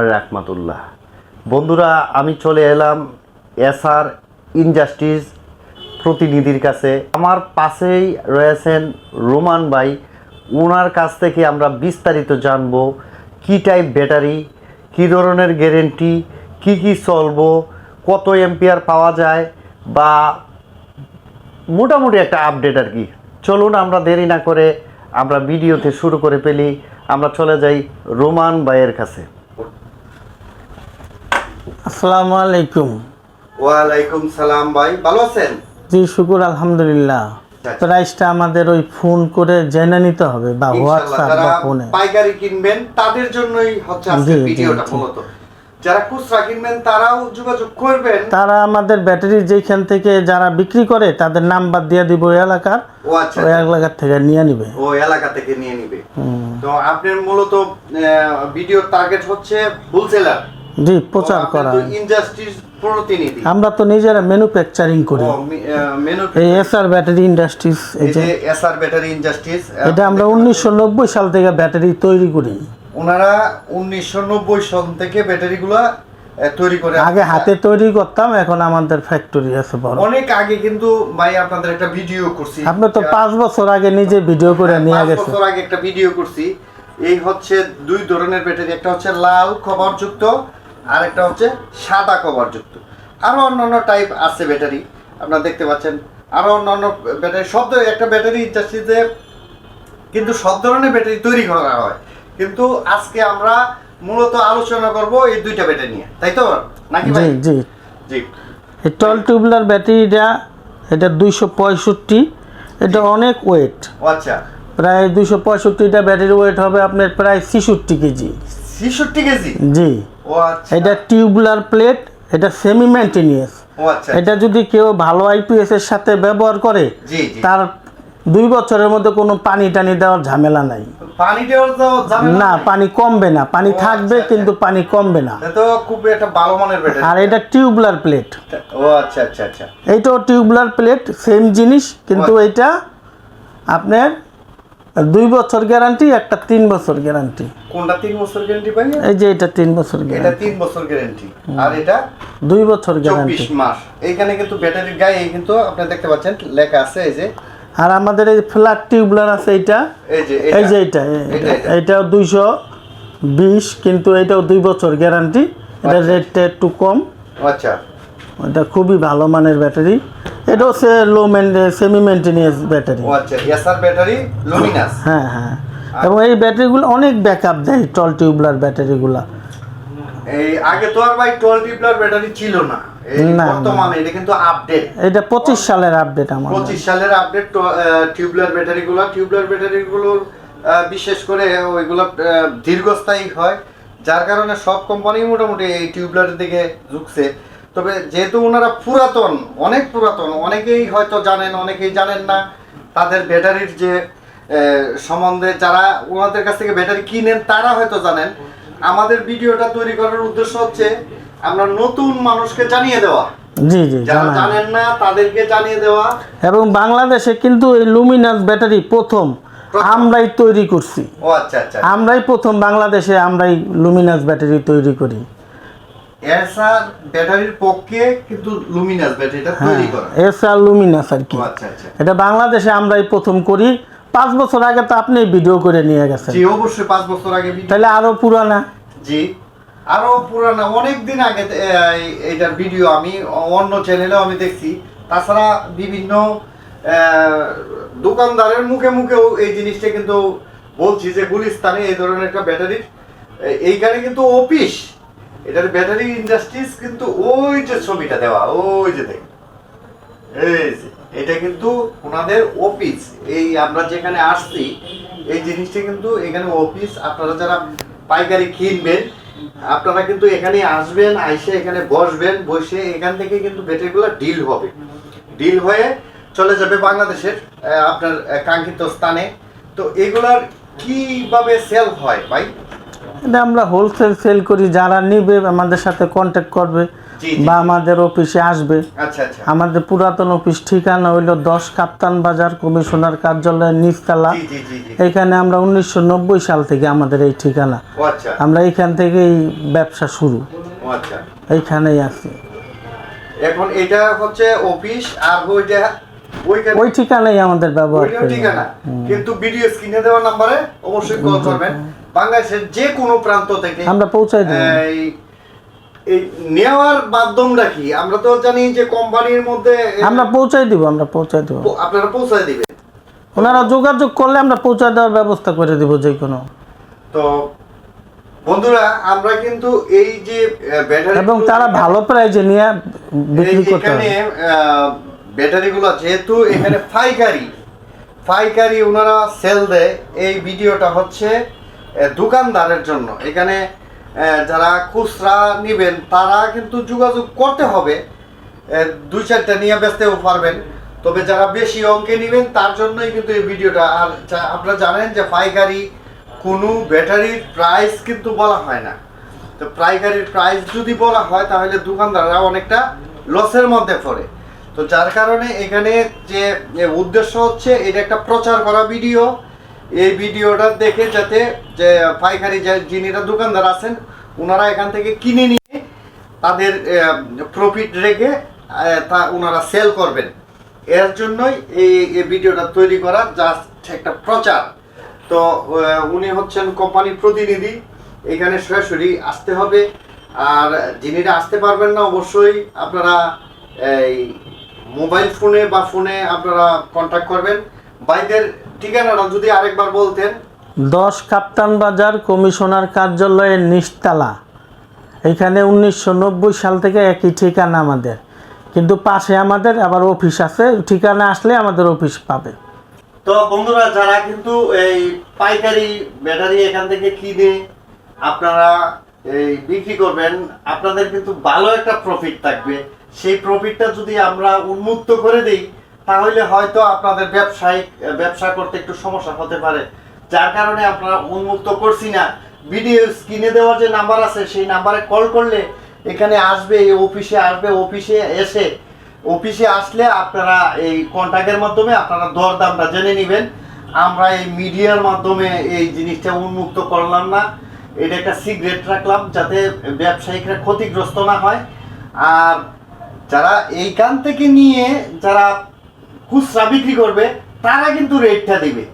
রাহমাতুল্লাহ। বন্ধুরা, আমি চলে এলাম এসআর ইন্ডাস্ট্রিজ প্রতিনিধির কাছে। আমার পাশেই রয়েছেন রোমান ভাই। ওনার কাছ থেকে আমরা বিস্তারিত জানব, কি টাইপ ব্যাটারি কী ধরনের গ্যারেন্টি কি কি চলবো, কত এম্পিয়ার পাওয়া যায়, বা মোটামুটি একটা আপডেট আর কি। চলুন, আমরা দেরি না করে আমরা ভিডিওতে শুরু করে ফেলি। আমরা চলে যাই রোমান ভাইয়ের কাছে। আসসালামু আলাইকুম। ওয়ালাইকুম সালাম ভাই ভালো আছেন? জি শুকুর আলহামদুলিল্লাহ। প্রাইসটা আমাদের ওই ফোন করে জেনে নিতে হবে বা হোয়াটসঅ্যাপ বা ফোনে। পাইকারি কিনবেন তাদের জন্যই হচ্ছে আজকের ভিডিওটা মূলত। যারা খুচরা কিনবেন তারাও যোগাযোগ করবেন। তারা আমাদের ব্যাটারি যেখান থেকে যারা বিক্রি করে তাদের নাম্বার দিয়ে দিব ওই এলাকার। ও আচ্ছা ওই এলাকার থেকে নিয়ে নিবে। ও এলাকা থেকে নিয়ে নিবে। তো আপনার মূলত ভিডিওর টার্গেট হচ্ছে হোলসেলার জি প্রচার করা প্রতিনিধি। আমরা তো নিজেরা ম্যানুফ্যাকচারিং করি। এই এসআর ব্যাটারি ইন্ডাস্ট্রিজ এই যে এসআর ব্যাটারি ইন্ডাস্ট্রিজ এটা আমরা উনিশশো নব্বই সাল থেকে ব্যাটারি তৈরি করি। ওনারা উনিশশো সন থেকে ব্যাটারিগুলো তৈরি করে আগে হাতে তৈরি করতাম এখন আমাদের ফ্যাক্টরি আছে বড়। অনেক আগে কিন্তু ভাই আপনাদের একটা ভিডিও করছি। আপনি তো পাঁচ বছর আগে নিজে ভিডিও করে নিয়ে গেছেন। বছর আগে একটা ভিডিও করছি। এই হচ্ছে দুই ধরনের ব্যাটারি একটা হচ্ছে লাল কভারযুক্ত আর একটা হচ্ছে সাদা কভারযুক্ত। আরও অন্যান্য টাইপ আছে ব্যাটারি আপনারা দেখতে পাচ্ছেন। আরও অন্যান্য ব্যাটারি সব ধরনের- একটা ব্যাটারি ইন্ডাস্ট্রিতে কিন্তু সব ধরনের ব্যাটারি তৈরি করা হয়। কিন্তু আজকে আমরা মূলত আলোচনা করব এই দুইটা ব্যাটারি নিয়ে। তাই তো? নাকি ভাই? জি জি। টল টিউবলার ব্যাটারিটা এটা দুইশো পঁয়ষট্টি এটা অনেক ওয়েট আচ্ছা। প্রায় দুইশো পঁয়ষট্টিটা ব্যাটারি ওয়েট হবে আপনার প্রায় ছেষট্টি কেজি। ছেষট্টি কেজি? জি। এটা টিউবলার প্লেট এটা সেমি মেনটেনিয়াস আচ্ছা। এটা যদি কেউ ভালো আইপিএস এর সাথে ব্যবহার করে তার দুই বছরের মধ্যে কোনো পানি টানি দেওয়ার ঝামেলা নাই। পানি না পানি কমবে না। পানি থাকবে আচ্ছা, কিন্তু পানি কমবে না। তো খুব একটা ভালো মানের ব্যাটারি আর এটা টিউবলার প্লেট। ও আচ্ছা আচ্ছা আচ্ছা। এইটাও টিউবলার প্লেট সেম জিনিস কিন্তু আচ্ছা। এটা আপনার দুই বছর গ্যারান্টি একটা তিন বছর গ্যারান্টি। কোনটা তিন বছর গ্যারান্টি পাই এই যে এটা তিন বছর এটা গ্যারান্টি। তিন বছর গ্যারান্টি। আর এটা দুই বছর গ্যারান্টি। চব্বিশ মাস। এইখানে কিন্তু ব্যাটারির গায়ে কিন্তু আপনি দেখতে পাচ্ছেন লেখা আছে এই যে। আর আমাদের এই ফ্ল্যাট টিউবলার আছে এইটা। এই যে এই যে এইটা এটা, এটা। এইটাও দুইশো বিশ কিন্তু এটাও দুই বছর গ্যারান্টি। এটা আচ্ছা। রেটটা একটু কম। আচ্ছা। এটা খুবই ভালো মানের ব্যাটারি। এটা হচ্ছে লো সেমি মেনটেনিয়াস ব্যাটারি আচ্ছা এসআর ব্যাটারি লুমিনাস হ্যাঁ হ্যাঁ। এবং এই ব্যাটারিগুলো অনেক ব্যাকআপ দেয় টল টিউবলার ব্যাটারিগুলো এই আগে তো আর ভাই টুয়েলভ টিপলার ব্যাটারি ছিল না। বর্তমানে এটা কিন্তু আপডেট এটা পঁচিশ সালের আপডেট আমার পঁচিশ সালের আপডেট টিউবলার ব্যাটারিগুলো টিউবলার ব্যাটারিগুলোর আহ, বিশেষ করে ওইগুলো দীর্ঘস্থায়ী হয়। যার কারণে সব কোম্পানি মোটামুটি এই টিউবলারের দিকে ঝুঁকছে। তবে যেহেতু ওনারা পুরাতন অনেক পুরাতন অনেকেই হয়তো জানেন অনেকেই জানেন না তাদের ব্যাটারির যে সম্বন্ধে যারা ওনাদের কাছ থেকে ব্যাটারি কিনেন তারা হয়তো জানেন। আমাদের ভিডিওটা তৈরি করার উদ্দেশ্য হচ্ছে আমরা নতুন মানুষকে জানিয়ে দেওয়া। জি জি যারা জানেন। না তাদেরকে জানিয়ে দেওয়া। এবং বাংলাদেশে কিন্তু এই লুমিনাস ব্যাটারি প্রথম। আমরাই তৈরি করছি। ও আচ্ছা আচ্ছা। আমরাই প্রথম বাংলাদেশে আমরাই লুমিনাস ব্যাটারি তৈরি করি। এসআর ব্যাটারির পক্ষে কিন্তু লুমিনাস ব্যাটারিটা হ্যাঁ তৈরি করা। এস আর লুমিনাস আর কি। আচ্ছা আচ্ছা। এটা বাংলাদেশে আমরাই প্রথম করি। পাঁচ বছর আগে তো আপনি ভিডিও করে নিয়ে গেছেন। জি অবশ্যই পাঁচ বছর আগে তাহলে আরও পুরানা। জি আরও পুরানো। অনেক দিন আগে এইটার ভিডিও আমি অন্য চ্যানেলেও আমি দেখছি। তাছাড়া বিভিন্ন দোকানদারের মুখে মুখেও এই জিনিসটা কিন্তু বলছি যে গুলিস্তানে এই ধরনের একটা ব্যাটারির এইখানে কিন্তু অফিস এটার ব্যাটারি ইন্ডাস্ট্রিজ কিন্তু ওই যে ছবিটা দেওয়া ওই যে দেখেন। এই যে, এটা কিন্তু ওনাদের অফিস এই আমরা যেখানে আসছি এই জিনিসটা কিন্তু এখানে অফিস আপনারা যারা পাইকারি কিনবেন আপনারা কিন্তু এখানে আসবেন আইসে এখানে বসবেন বসে এখান থেকে কিন্তু ব্যাটারিগুলো ডিল হবে। ডিল হয়ে চলে যাবে বাংলাদেশের আপনার কাঙ্ক্ষিত স্থানে। তো এগুলার কীভাবে সেল হয় ভাই? এটা আমরা হোলসেল সেল করি যারা নিবে আমাদের সাথে কন্ট্যাক্ট করবে। বা আমাদের অফিসে আসবে। আচ্ছা আচ্ছা। আমাদের পুরাতন অফিস ঠিকানা হইল দশ কাপ্তান বাজার কমিশনার কার্যালয়ের নিচতলা। এখানে আমরা উনিশশো নব্বই সাল থেকে আমাদের এই ঠিকানা। আচ্ছা। আমরা এইখান থেকেই ব্যবসা শুরু। এইখানেই আছি। এখন এটা হচ্ছে অফিস আর ওইটা ওই ঠিকানাই আমাদের ব্যবহার করি ঠিকানা। কিন্তু ভিডিও স্ক্রিনে দেওয়া নাম্বারে অবশ্যই কল করবেন। বাংলাদেশের যে কোনো প্রান্ত থেকে আমরা পৌঁছাই দিই এই এই নেওয়ার মাধ্যমটা কি? আমরা তো জানি যে কোম্পানির মধ্যে আমরা পৌঁছাই দিব আমরা পৌঁছাই দিব। আপনারা পৌঁছায় দিবেন। ওনারা যোগাযোগ করলে আমরা পৌঁছায় দেওয়ার ব্যবস্থা করে দিব যে কোনো। তো বন্ধুরা আমরা কিন্তু এই যে ব্যাটারি এবং তারা ভালো প্রাইজে নিয়ে বিক্রি করতে এখানে ব্যাটারিগুলো যেহেতু এখানে পাইকারি পাইকারি ওনারা সেল দেয়। এই ভিডিওটা হচ্ছে দোকানদারের জন্য। এখানে যারা খুচরা নেবেন, তারা কিন্তু যোগাযোগ করতে হবে। দুই চারটা নিয়ে বেচতেও পারবেন। তবে যারা বেশি অঙ্কে নেবেন, তার জন্যই কিন্তু এই ভিডিওটা। আর আপনারা জানেন যে পাইকারি কোনো ব্যাটারির প্রাইস কিন্তু বলা হয় না। তো পাইকারির প্রাইস যদি বলা হয়, তাহলে দোকানদাররা অনেকটা লসের মধ্যে পড়ে। তো যার কারণে এখানে যে উদ্দেশ্য হচ্ছে, এটা একটা প্রচার করা ভিডিও। এই ভিডিওটা দেখে যাতে যে পাইকারি যে যিনিরা দোকানদার আছেন ওনারা এখান থেকে কিনে নিয়ে তাদের প্রফিট রেখে তা ওনারা সেল করবেন। এর জন্যই এই ভিডিওটা তৈরি করা জাস্ট একটা প্রচার। তো উনি হচ্ছেন কোম্পানির প্রতিনিধি। এখানে সরাসরি আসতে হবে। আর যিনিরা আসতে পারবেন না, অবশ্যই আপনারা এই মোবাইল ফোনে বা ফোনে আপনারা কন্ট্যাক্ট করবেন। বাইদের ঠিকানাটা যদি আরেকবার বলতেন। দশ কাপ্তান বাজার কমিশনার কার্যালয়ের নিচতলা। এখানে উনিশশো নব্বই সাল থেকে একই ঠিকানা আমাদের। কিন্তু পাশে আমাদের আবার অফিস আছে ঠিকানা আসলে আমাদের অফিস পাবে। তো বন্ধুরা যারা কিন্তু এই পাইকারি ব্যাটারি এখান থেকে কিনে আপনারা এই বিক্রি করবেন আপনাদের কিন্তু ভালো একটা প্রফিট থাকবে। সেই প্রফিটটা যদি আমরা উন্মুক্ত করে দিই তাহলে হয়তো আপনাদের ব্যবসায়িক ব্যবসা করতে একটু সমস্যা হতে পারে। যার কারণে আপনারা উন্মুক্ত করছি না। ভিডিও স্ক্রিনে দেওয়ার যে নাম্বার আছে, সেই নাম্বারে কল করলে এখানে আসবে, এই অফিসে আসবে, অফিসে এসে, অফিসে আসলে আপনারা এই কন্ট্যাক্টের মাধ্যমে আপনারা দরদামটা জেনে নেবেন। আমরা এই মিডিয়ার মাধ্যমে এই জিনিসটা উন্মুক্ত করলাম না। এটা একটা সিক্রেট রাখলাম, যাতে ব্যবসায়িকরা ক্ষতিগ্রস্ত না হয়। আর যারা এইখান থেকে নিয়ে যারা খুচরা বিক্রি করবে তারা কিন্তু রেটটা দিবে।